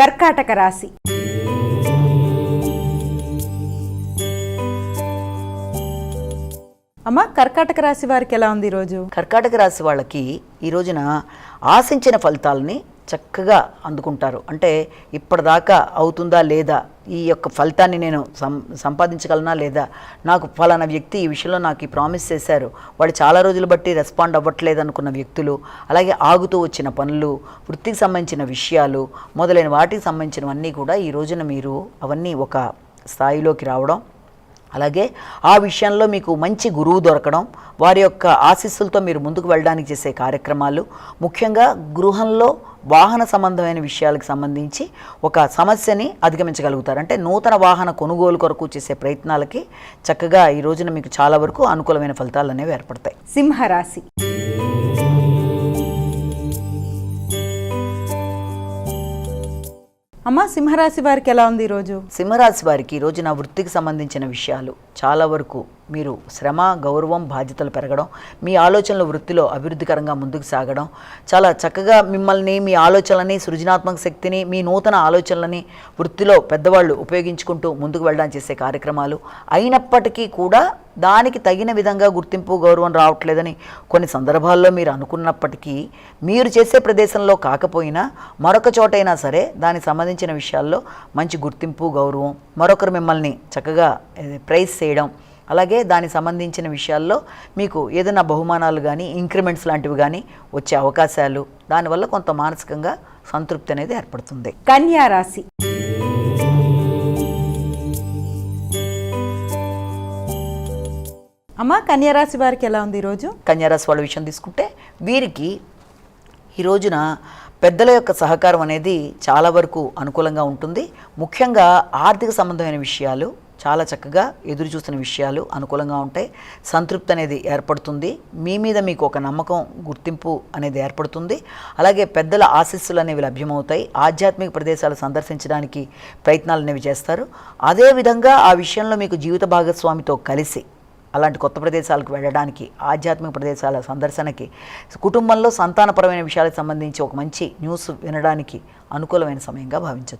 కర్కాటక రాశి. అమ్మ కర్కాటక రాశి వారికి ఎలా ఉంది ఈరోజు కర్కాటక రాశి వాళ్ళకి ఈ రోజున ఆశించిన ఫలితాలని చక్కగా అందుకుంటారు. అంటే ఇప్పటిదాకా అవుతుందా లేదా? ఈ యొక్క ఫలితాన్ని నేను సం సంపాదించగలనా లేదా? నాకు ఫలానా వ్యక్తి ఈ విషయంలో నాకు ఈ ప్రామిస్ చేశారు. వాడు చాలా రోజులు బట్టి రెస్పాండ్ అవ్వట్లేదు అనుకున్న వ్యక్తులు అలాగే ఆగుతూ వచ్చిన పనులు వృత్తికి సంబంధించిన విషయాలు మొదలైన వాటికి సంబంధించినవన్నీ కూడా ఈ రోజున మీరు అవన్నీ ఒక స్థాయిలోకి రావడం అలాగే ఆ విషయంలో మీకు మంచి గురువు దొరకడం వారి యొక్క ఆశీస్సులతో మీరు ముందుకు వెళ్ళడానికి చేసే కార్యక్రమాలు ముఖ్యంగా గృహంలో వాహన సంబంధమైన విషయాలకు సంబంధించి ఒక సమస్యని అధిగమించగలుగుతారు. అంటే నూతన వాహన కొనుగోలు కొరకు చేసే ప్రయత్నాలకి చక్కగా ఈ రోజున మీకు చాలా వరకు అనుకూలమైన ఫలితాలు అనేవి ఏర్పడతాయి. సింహరాశి. అమ్మ సింహరాశి వారికి ఎలా ఉంది ఈరోజు సింహరాశి వారికి ఈరోజు నా వృత్తికి సంబంధించిన విషయాలు చాలా వరకు మీరు శ్రమ గౌరవం బాధ్యతలు పెరగడం మీ ఆలోచనలు వృత్తిలో అభివృద్ధికరంగా ముందుకు సాగడం చాలా చక్కగా మిమ్మల్ని మీ ఆలోచనలని సృజనాత్మక శక్తిని మీ నూతన ఆలోచనలని వృత్తిలో పెద్దవాళ్ళు ఉపయోగించుకుంటూ ముందుకు వెళ్ళడానికి చేసే కార్యక్రమాలు. అయినప్పటికీ కూడా దానికి తగిన విధంగా గుర్తింపు గౌరవం రావట్లేదని కొన్ని సందర్భాల్లో మీరు అనుకున్నప్పటికీ మీరు చేసే ప్రదేశంలో కాకపోయినా మరొక చోటైనా సరే దానికి సంబంధించిన విషయాల్లో మంచి గుర్తింపు గౌరవం మరొకరు మిమ్మల్ని చక్కగా ప్రైజ్ చేయడం అలాగే దానికి సంబంధించిన విషయాల్లో మీకు ఏదైనా బహుమానాలు కానీ ఇంక్రిమెంట్స్ లాంటివి కానీ వచ్చే అవకాశాలు దానివల్ల కొంత మానసికంగా సంతృప్తి అనేది ఏర్పడుతుంది. కన్యా రాశి. అమ్మ కన్యా రాశి వారికి ఎలా ఉంది ఈరోజు కన్యారాశి వాళ్ళ విషయం తీసుకుంటే వీరికి ఈ రోజున పెద్దల యొక్క సహకారం అనేది చాలా వరకు అనుకూలంగా ఉంటుంది. ముఖ్యంగా ఆర్థిక సంబంధమైన విషయాలు చాలా చక్కగా ఎదురు చూసిన విషయాలు అనుకూలంగా ఉంటాయి. సంతృప్తి అనేది ఏర్పడుతుంది. మీ మీద మీకు ఒక నమ్మకం గుర్తింపు అనేది ఏర్పడుతుంది. అలాగే పెద్దల ఆశీస్సులు అనేవి లభ్యమవుతాయి. ఆధ్యాత్మిక ప్రదేశాలు సందర్శించడానికి ప్రయత్నాలు అనేవి చేస్తారు. అదేవిధంగా ఆ విషయంలో మీకు జీవిత భాగస్వామితో కలిసి అలాంటి కొత్త ప్రదేశాలకు వెళ్ళడానికి ఆధ్యాత్మిక ప్రదేశాల సందర్శనకి కుటుంబంలో సంతానపరమైన విషయాలకు సంబంధించి ఒక మంచి న్యూస్ వినడానికి అనుకూలమైన సమయంగా భావించవచ్చు.